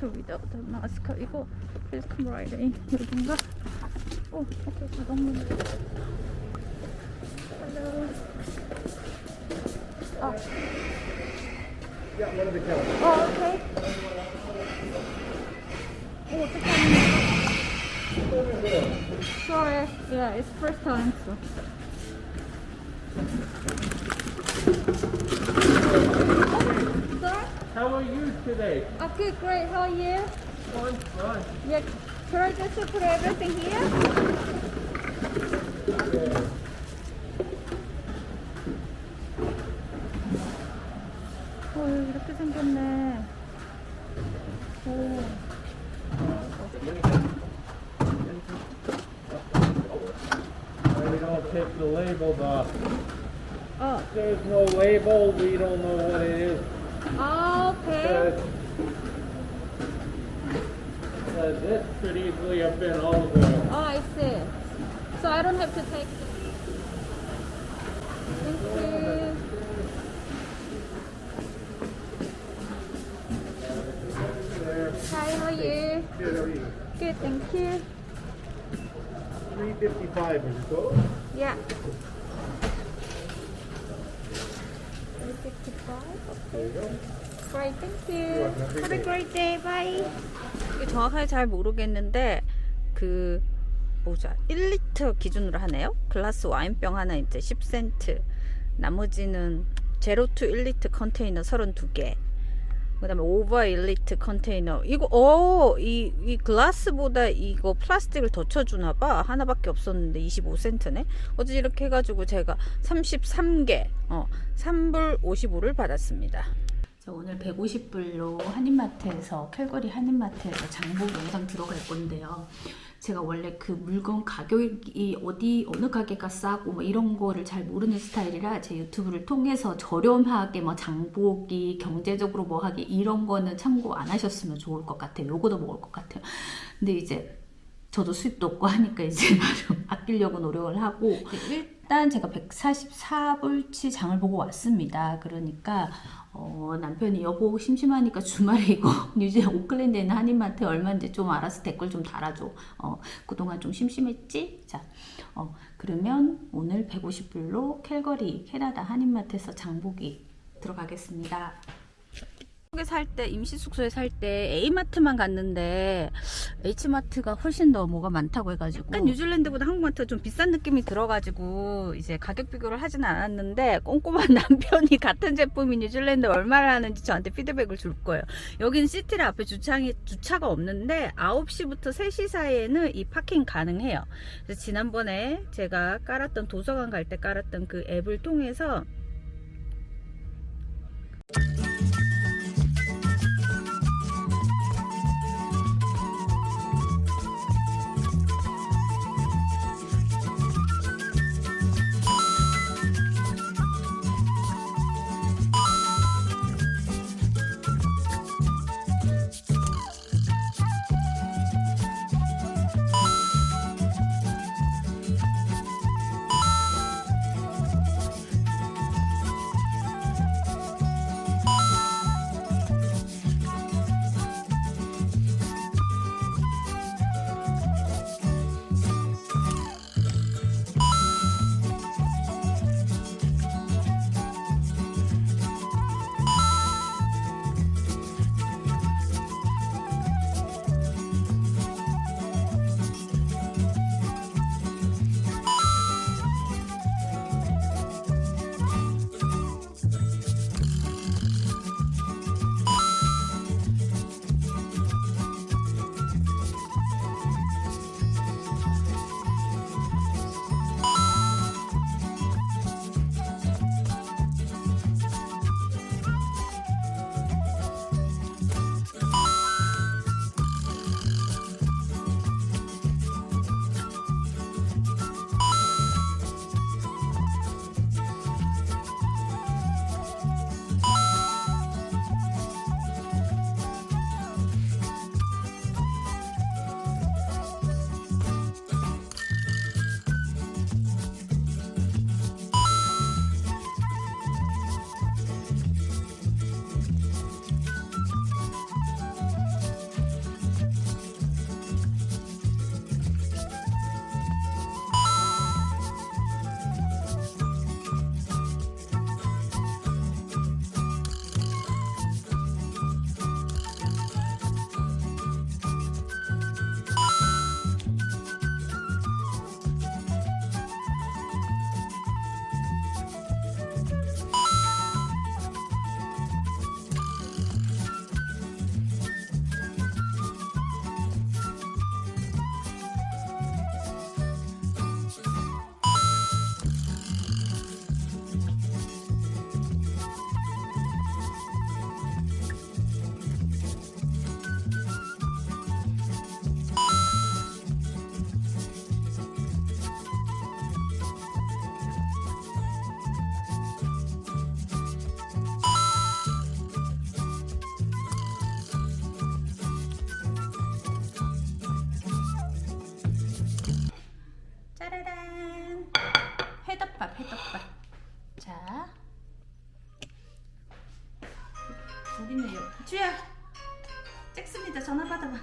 enter without the mask. 이거 please come right in. 여긴가? 오, 오케이 자동문. Hello. 아, Yeah, one of the counters. 어, 오케이. 오, 어떡하냐. Sorry. Yeah, it's first time. So. Sir? How are you today? Okay, great. How are you? Fine, fine. Yeah, should I just put everything here? 어, 여기 이렇게 생겼네. 오. We don't take the labels off. 어, If there's no label, we don't know what it is. Okay. So this could easily have been all the way. Oh, I see. So I don't have to take. Thank you. Hi, how are you? Good, how are you? Good, thank you. 355 is it? Yeah. 365. There you go. Great, thank you. welcome. Have a great day. Bye. 정확하게 잘 모르겠는데 그 보자 1리터 기준으로 하네요. 글라스 와인병 하나 이제 10센트. 나머지는 제로 투 1리터 컨테이너 32개. 그 다음에 오버 1리터 컨테이너. 이거 어이 이 글라스보다 이거 플라스틱을 더 쳐주나 봐. 하나밖에 없었는데 25센트네. 어제 이렇게 해가지고 제가 33개 어 3불 55를 받았습니다. 자, 오늘 150불로 한인마트에서 캘거리 한인마트에서 장보 영상 들어갈 건데요. 제가 원래 그 물건 가격이 어디 어느 가게가 싸고 뭐 이런 거를 잘 모르는 스타일이라 제 유튜브를 통해서 저렴하게 뭐 장보기 경제적으로 뭐 하기 이런 거는 참고 안 하셨으면 좋을 것 같아요. 요거도 먹을 것 같아요. 근데 이제 저도 수입도 없고 하니까 이제 나름 아끼려고 노력을 하고 일단 제가 144불치 장을 보고 왔습니다. 그러니까 어, 남편이 여보 심심하니까 주말에 이거 뉴질랜드 오클랜드에 있는 한인마트 얼마인지 좀 알아서 댓글 좀 달아줘. 어, 그동안 좀 심심했지? 자, 어, 그러면 오늘 150불로 캘거리 캐나다 한인마트에서 장보기 들어가겠습니다. 한국에 살 때 임시 숙소에 살 때 A마트만 갔는데 H마트가 훨씬 더 뭐가 많다고 해가지고 약간 뉴질랜드보다 한국마트가 좀 비싼 느낌이 들어가지고 이제 가격 비교를 하진 않았는데 꼼꼼한 남편이 같은 제품이 뉴질랜드 얼마를 하는지 저한테 피드백을 줄 거예요. 여기는 시티를 앞에 주차이, 주차가 없는데 9시부터 3시 사이에는 이 파킹 가능해요. 그래서 지난번에 제가 깔았던 도서관 갈 때 깔았던 그 앱을 통해서 해떡밥. 자. 여기 있네요. 주야! 잭스입니다. 전화 받아봐.